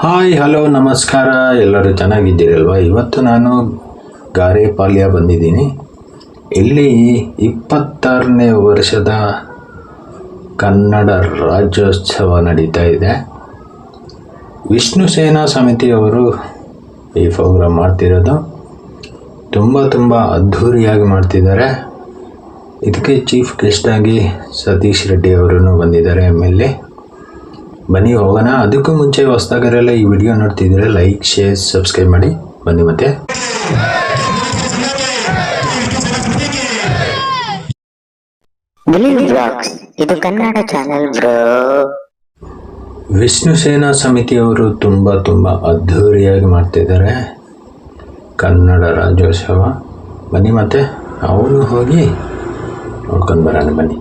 Hi hello ನಮಸ್ಕಾರ. ಎಲ್ಲರೂ ಚೆನ್ನಾಗಿದ್ದೀರಲ್ವಾ? ಇವತ್ತು ನಾನು ಗಾರೆಪಾಳ್ಯ ಬಂದಿದ್ದೀನಿ. ಇಲ್ಲಿ ಇಪ್ಪತ್ತಾರನೇ ವರ್ಷದ ಕನ್ನಡ ರಾಜ್ಯೋತ್ಸವ ನಡೀತಾ ಇದೆ. ವಿಷ್ಣು ಸೇನಾ ಸಮಿತಿಯವರು ಈ ಪ್ರೋಗ್ರಾಮ್ ಮಾಡ್ತಿರೋದು. ತುಂಬ ತುಂಬ ಅದ್ಧೂರಿಯಾಗಿ ಮಾಡ್ತಿದ್ದಾರೆ. ಇದಕ್ಕೆ ಚೀಫ್ ಗೆಸ್ಟಾಗಿ ಸತೀಶ್ ರೆಡ್ಡಿ ಅವರೂ ಬಂದಿದ್ದಾರೆ ಎಂ ಎಲ್ ಎ. ಬನ್ನಿ ಹೋಗೋಣ. ಅದಕ್ಕೂ ಮುಂಚೆ ಹೊಸ್ದಾಗರೆಲ್ಲ ಈ ವಿಡಿಯೋ ನೋಡ್ತಿದ್ರೆ ಲೈಕ್ ಶೇರ್ ಸಬ್ಸ್ಕ್ರೈಬ್ ಮಾಡಿ. ಬನ್ನಿ ಮತ್ತೆ. ಇದು ಕನ್ನಡ ಚಾನೆಲ್ ಬ್ರೋ ವಿಷ್ಣು ಸೇನಾ ಸಮಿತಿಯವರು ತುಂಬ ತುಂಬ ಅದ್ಧೂರಿಯಾಗಿ ಮಾಡ್ತಿದ್ದಾರೆ ಕನ್ನಡ ರಾಜ್ಯೋತ್ಸವ. ಬನ್ನಿ ಮತ್ತೆ ಅವನು ಹೋಗಿ ನೋಡ್ಕೊಂಡು ಬರೋಣ ಬನ್ನಿ.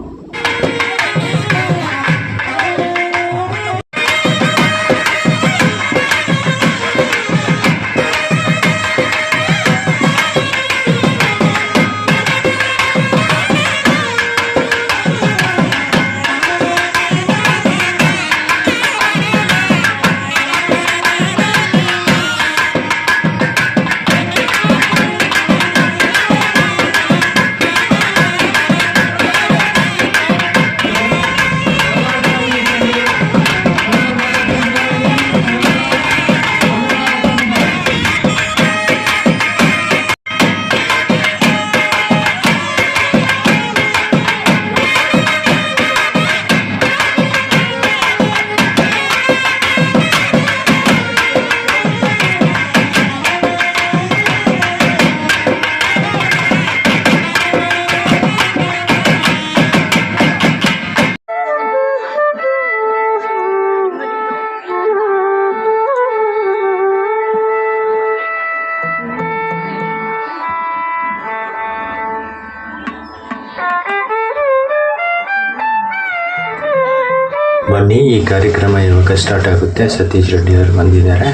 ಕಾರ್ಯಕ್ರಮ ಇವಾಗ ಸ್ಟಾರ್ಟ್ ಆಗುತ್ತೆ. ಸತೀಶ್ ರೆಡ್ಡಿ ಅವರು ಬಂದಿದ್ದಾರೆ.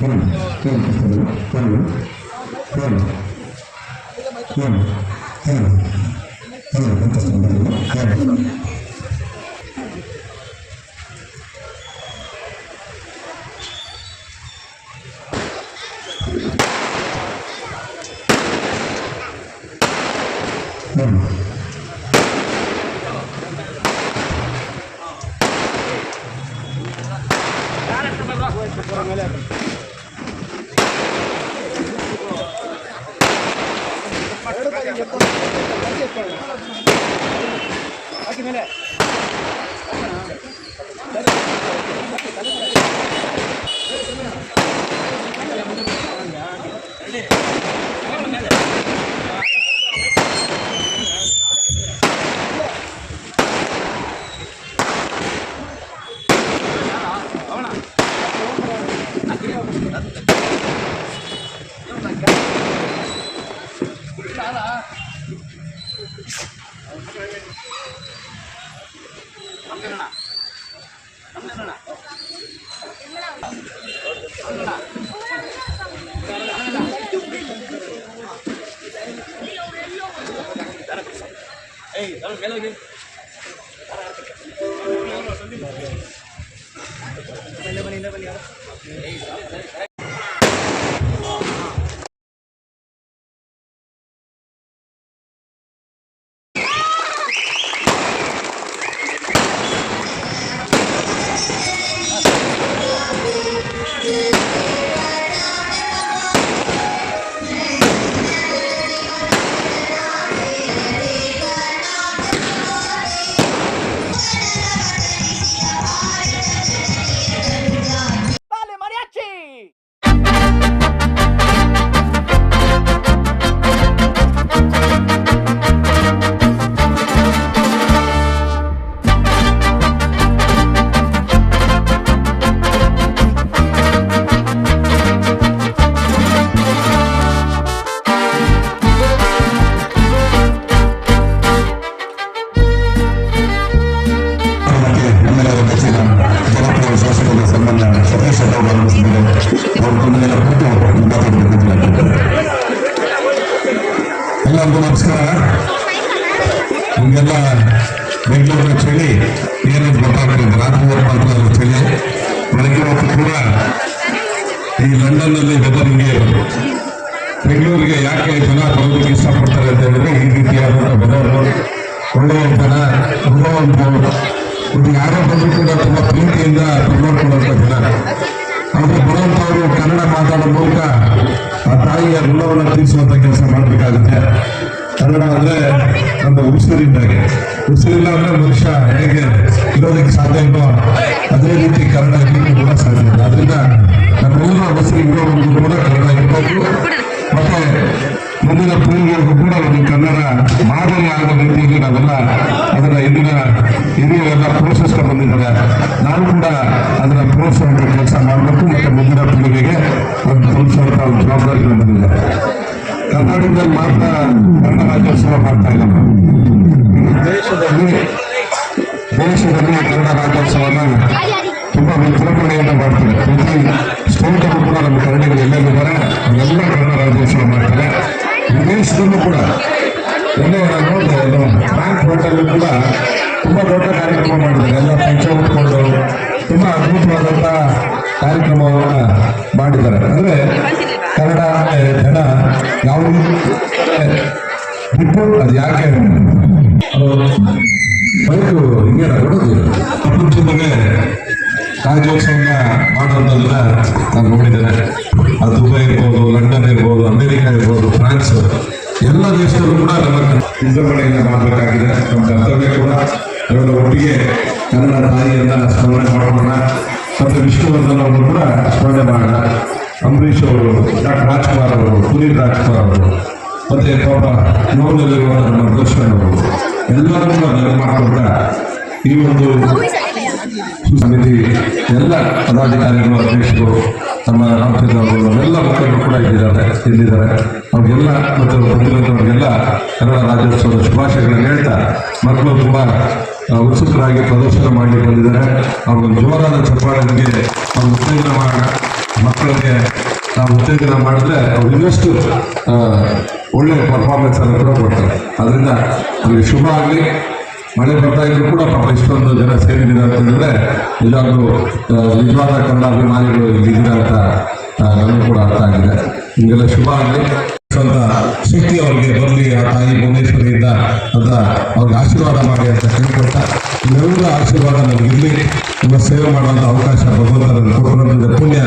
ಹ್ಞೂ ಹ್ಞೂ ಹ್ಞೂ ಹ್ಞೂ ಹ್ಞೂ ಹ್ಞೂ ಹ್ಞೂ Hmm. Ready? 哎，咱们别聊天。ನಿಮಗೆಲ್ಲ ಬೆಂಗಳೂರಿನ ಚಳಿ ಏನಂತ ಗೊತ್ತಾಗ್ತದೆ ರಾತ್ರಿ ಹೊತ್ತು ಮಾತ್ರ ಚಳಿ. ಬೆಳಗ್ಗೆ ಹೊತ್ತು ಕೂಡ ಈ ಲಂಡನ್ನಲ್ಲಿ ಇರೋದು ಬೆಂಗಳೂರಿಗೆ ಯಾಕೆ ಜನ ಬರೋದಕ್ಕೆ ಇಷ್ಟಪಡ್ತಾರೆ ಅಂತ ಹೇಳಿದ್ರೆ ಈ ರೀತಿಯಾದಂಥ ವೆದರ್ ಒಳ್ಳೆಯ ಜನ ಒಂದು ಇದು ಯಾರೋ ಬಂದರೂ ಕೂಡ ತುಂಬ ಪ್ರೀತಿಯಿಂದ ನೋಡ್ಕೊಳ್ಳುವಂಥ ಜನ. ಅವರು ಬರುವಂಥವರು ಕನ್ನಡ ಮಾತಾಡೋ ಮೂಲಕ ಆ ತಾಯಿಯ ಋಣವನ್ನು ತೀರಿಸುವಂಥ ಕೆಲಸ ಮಾಡಬೇಕಾಗುತ್ತೆ. ನಮ್ಮ ಉಸಿರಿದ್ದಾಗೆ ಉಸಿರಿಲ್ಲ ಅಂದರೆ ಮನುಷ್ಯ ಹೇಗೆ ಇರೋದಕ್ಕೆ ಸಾಧ್ಯ ಇಲ್ವೋ? ಅದೇ ರೀತಿ ಕನ್ನಡ ಇರಲಿಕ್ಕೆ ಕೂಡ ಸಾಧ್ಯ ಇಲ್ಲ ಅದರಿಂದ ನಮ್ಮೆಲ್ಲರ ಉಸಿರು ಒಂದು ಕೂಡ ಕನ್ನಡ ಇರಬೇಕು ಮತ್ತೆ ಮುಂದಿನ ಪೀಳಿಗೆಗೂ ಕೂಡ ಒಂದು ಕನ್ನಡ ಮಾದರಿ ಆಗುವ ರೀತಿಯಲ್ಲಿ ನಾವೆಲ್ಲ ಅದನ್ನ ಇಂದಿನ ಹಿರಿಯರೆಲ್ಲ ಪ್ರೋತ್ಸಾಹಿಸ್ಕೊಂಡು ಬಂದಿದ್ದಾರೆ. ನಾವು ಕೂಡ ಅದನ್ನ ಪ್ರೋತ್ಸಾಹ ಕೆಲಸ ಮಾಡಬೇಕು. ಮತ್ತೆ ಮುಂದಿನ ಪೀಳಿಗೆಗೆ ಒಂದು ತಲುಪಿಸುವಂತ ಜವಾಬ್ದಾರಿಗಳು ಜವಾಬ್ದಾರಿ ಬಂದಿದೆ. ಕರ್ನಾಟಕದಲ್ಲಿ ಮಾತ್ರ ಕನ್ನಡ ರಾಜ್ಯೋತ್ಸವ ಮಾಡ್ತಾ ಇಲ್ಲ ದೇಶದಲ್ಲಿ ದೇಶದಲ್ಲಿ ಕನ್ನಡ ರಾಜ್ಯೋತ್ಸವನ ತುಂಬಾ ವಿಜೃಂಭಣೆಯಿಂದ ಮಾಡ್ತಾರೆ. ಪ್ರತಿ ಸ್ಟೇಟಲ್ಲೂ ಕೂಡ ನಮ್ಮ ಕನ್ನಡಿಗರು ಎಲ್ಲೆಲ್ಲಿದ್ದಾರೆ ಎಲ್ಲ ಕನ್ನಡ ರಾಜ್ಯೋತ್ಸವ ಮಾಡ್ತಾರೆ. ವಿದೇಶದಲ್ಲೂ ಕೂಡ. ಎಲ್ಲೇ ನಾನು ನೋಡಿದೆ ಇದು ಬ್ಯಾಂಕ್ ಹೋಟೆಲ್ ಕೂಡ ತುಂಬಾ ದೊಡ್ಡ ಕಾರ್ಯಕ್ರಮ ಮಾಡಿದ್ದಾರೆ. ಎಲ್ಲ ಪಂಚ ಉಟ್ಕೊಂಡು ತುಂಬಾ ಅದ್ಭುತವಾದಂತಹ ಕಾರ್ಯಕ್ರಮವನ್ನ ಮಾಡಿದ್ದಾರೆ. ಅಂದ್ರೆ ಯಾಕೆ? ಬೈಕು ಹಿಂಗೆ ಕೊಡೋದು? ಪ್ರಪಂಚದಲ್ಲೇ ರಾಜ್ಯೋತ್ಸವನ ಮಾಡೋದನ್ನ ನಾನು ನೋಡಿದ್ದೇನೆ. ಅದು ದುಬೈ ಇರ್ಬೋದು, ಲಂಡನ್ ಇರ್ಬೋದು, ಅಮೆರಿಕ ಇರ್ಬೋದು, ಫ್ರಾನ್ಸ್, ಎಲ್ಲ ದೇಶದಲ್ಲೂ ಕೂಡ ನಮ್ಮ ವಿಜೃಂಭಣೆಯಿಂದ ಮಾಡಬೇಕಾಗಿದೆ. ನಮ್ಮ ಕರ್ತವ್ಯ ಕೂಡ ಒಂದು ಒಟ್ಟಿಗೆ ಕನ್ನಡ ತಾಯಿಯನ್ನ ಸ್ಮರಣೆ ಮಾಡೋಣ ಮತ್ತು ವಿಷ್ಣುವರ್ಧನ್ ಅವರು ಕೂಡ ಸ್ಮರಣೆ ಮಾಡೋಣ. ಅಂಬರೀಷ್ ಅವರು, ಡಾಕ್ಟರ್ ರಾಜ್ಕುಮಾರ್ ಅವರು, ಪುನೀತ್ ರಾಜ್ಕುಮಾರ್ ಅವರು. ಮತ್ತೆ ಪಾಪ ನೋವಿನಲ್ಲಿರುವ ನಮ್ಮ ದರ್ಶನ್ ಅವರು ಎಲ್ಲರೂ ಕೂಡ ನೆನಪು ಮಾಡ್ಕೊಂಡ ಈ ಒಂದು ಸಮಿತಿ ಎಲ್ಲ ಪದಾಧಿಕಾರಿಗಳು, ಅಧ್ಯಕ್ಷರು ನಮ್ಮ ರಾಜ್ಯದವರು ಎಲ್ಲ ಮುಖಂಡರು ಕೂಡ ಇದ್ದಿದ್ದಾರೆ ಇಲ್ಲಿದ್ದಾರೆ. ಅವ್ರಿಗೆಲ್ಲ ಮತ್ತು ಬಂದಿರೋದವ್ರಿಗೆಲ್ಲ ಕನ್ನಡ ರಾಜ್ಯೋತ್ಸವದ ಶುಭಾಶಯಗಳನ್ನು ಹೇಳ್ತಾ ಮಕ್ಕಳು ತುಂಬ ಉತ್ಸುಕರಾಗಿ ಪ್ರದರ್ಶನ ಮಾಡಿ ಬಂದಿದ್ದಾರೆ. ಅವ್ರಿಗೆ ಜೋರಾದ ಚಪ್ಪಾಳಿಗೆ ಅವ್ರು ಉತ್ತೇಜನ ಮಾಡೋಣ ಮಕ್ಕಳಿಗೆ ನಾವು ಉತ್ತೇಜನ ಮಾಡಿದ್ರೆ ಅವ್ರು ಇನ್ನಷ್ಟು ಆ, ಒಳ್ಳೆ ಪರ್ಫಾರ್ಮೆನ್ಸ್ ಅನ್ನು ಕೂಡ ಕೊಡ್ತಾರೆ. ಅದರಿಂದ ಅಲ್ಲಿ ಶುಭ ಆಗಲಿ. ಮಳೆ ಬರ್ತಾ ಇದ್ರು ಕೂಡ ಪಾಪ ಇಷ್ಟೊಂದು ಜನ ಸೇರಿದ್ದೀರ ಅಂತ ಹೇಳಿದ್ರೆ ಇದೊಂದು ಆ, ನಿಜವಾದ ಕನ್ನಡ ಅಭಿಮಾನಿಗಳು ಇಲ್ಲಿದ್ದೀರ ಅಂತ ನನಗೂ ಕೂಡ ಅರ್ಥ ಆಗಿದೆ. ಹೀಗೆಲ್ಲ ಶುಭ ಆಗಲಿ. ಸ್ವಂತ ಶಕ್ತಿ ಅವ್ರಿಗೆ ಬರಲಿ ಆ ತಾಯಿ ಭುವನೇಶ್ವರಿಯಿಂದ ಅಂತ ಅವ್ರಿಗೆ ಆಶೀರ್ವಾದ ಮಾಡಿ ಅಂತ ಕೇಳ್ಕೊಳ್ತಾ ನಿಮ್ಮೆಲ್ಲರ ಆಶೀರ್ವಾದ ನನಗಿರಲಿ ನಿಮ್ಮ ಸೇವೆ ಮಾಡುವಂಥ ಅವಕಾಶ ಭಗವಂತ ನನಗೆ ಕೊಟ್ಟಿರೋದ್ರಿಂದ ಪುಣ್ಯ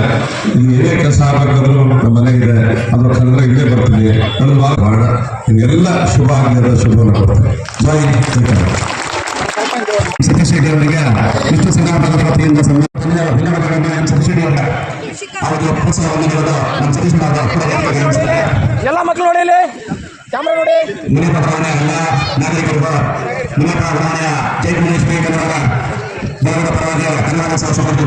ಇಲ್ಲಿ ಏನೇ ಕೆಲಸ ಆಗಬೇಕಾದ್ರೂ ನಮ್ಮ ಮನೆ ಇದೆ ಅದರ ಕನ್ನಡ ಇಲ್ಲೇ ಬರ್ತೀನಿ ನನ್ನ ಬಾಳ ನಿಮಗೆಲ್ಲ ಶುಭ ಆಗಿದೆ ಶುಭವನ್ನು ಕೊಡ್ತೇನೆ. ಬಾಯ್ ಸತೀಶ್ ರೆಡ್ಡಿ ಅವರಿಗೆ ವಿಷ್ಣು ಸಿಂಗಾಪದ ಪ್ರತಿಯಿಂದ ಸನ್ಮಾನ ಭಿನ್ನಮತಗಳನ್ನ ಎಂ ಸತೀಶ್ ರೆಡ್ಡಿ ಅವರ ಅವರಿಗೆ ಪ್ರೋತ್ಸಾಹವನ್ನು ನೀಡೋದು ನಮ್ಮ ಸತೀಶ್ ಎಲ್ಲ ಮಕ್ಕಳು ನೋಡಿ ಇಲ್ಲಿ. ಕ್ಯಾಮ್ರಾ ನೋಡಿ. ಭವನ ಎಲ್ಲ ನಾಗರಿಕರು ಜೈ ಕನ್ನಡ దేవుడు పర్వాలేదు అన్నాన్ని సంస్కృతి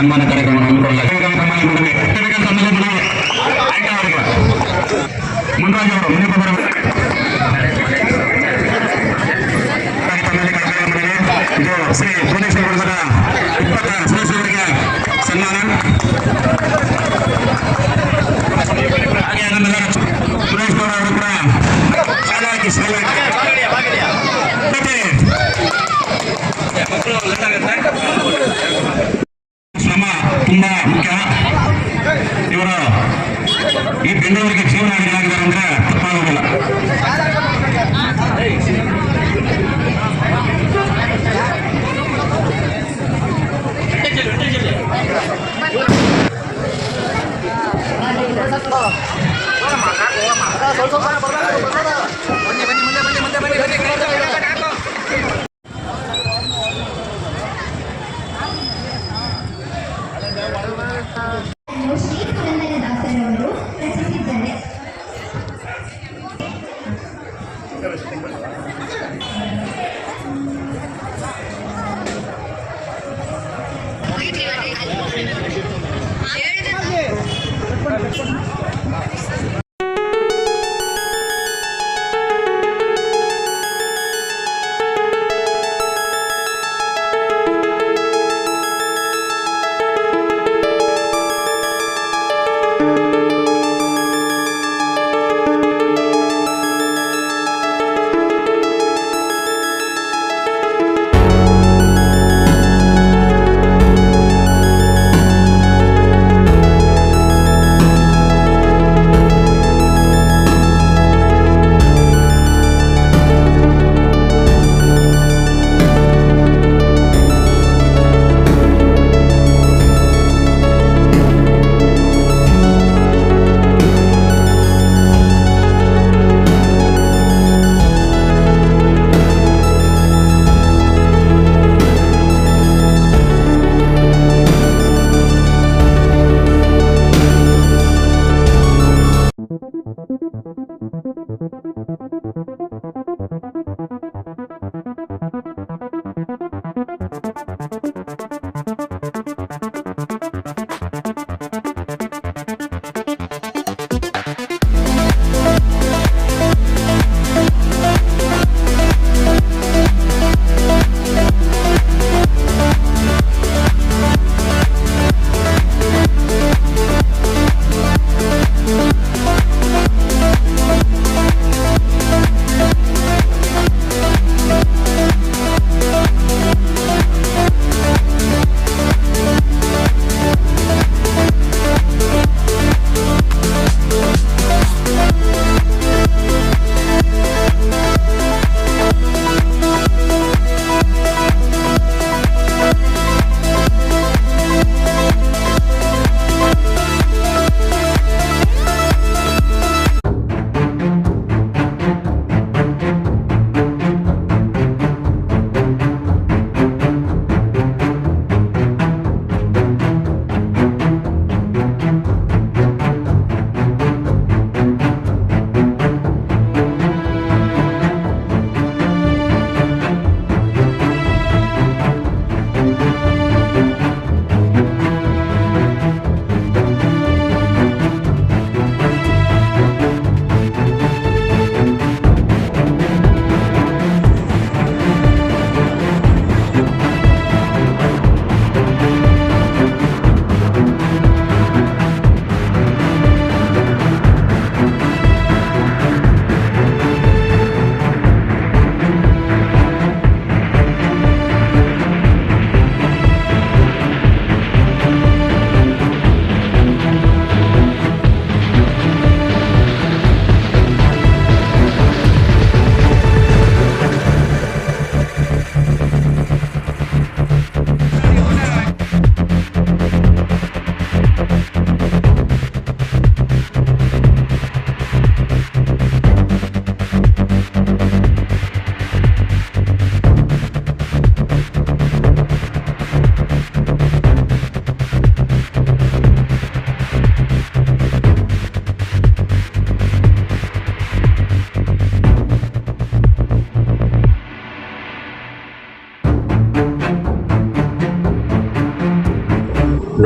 ಸನ್ಮಾನ ಕಾರ್ಯಕ್ರಮ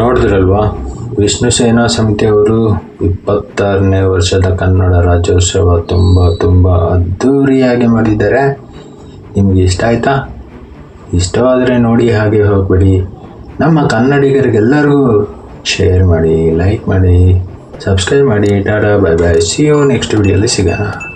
ನೋಡಿದ್ರಲ್ವಾ? ವಿಷ್ಣು ಸೇನಾ ಸಮಿತಿಯವರು ಇಪ್ಪತ್ತಾರನೇ ವರ್ಷದ ಕನ್ನಡ ರಾಜ್ಯೋತ್ಸವ ತುಂಬ ತುಂಬ ಅದ್ಧೂರಿಯಾಗಿ ಮಾಡಿದ್ದಾರೆ. ನಿಮಗೆ ಇಷ್ಟ ಆಯ್ತಾ? ಇಷ್ಟವಾದರೆ ನೋಡಿ ಹಾಗೆ ಹೋಗಬೇಡಿ. ನಮ್ಮ ಕನ್ನಡಿಗರಿಗೆಲ್ಲರಿಗೂ ಶೇರ್ ಮಾಡಿ ಲೈಕ್ ಮಾಡಿ ಸಬ್ಸ್ಕ್ರೈಬ್ ಮಾಡಿ. Tata bye bye see you next ವಿಡಿಯೋಲಿ ಸಿಗೋಣ.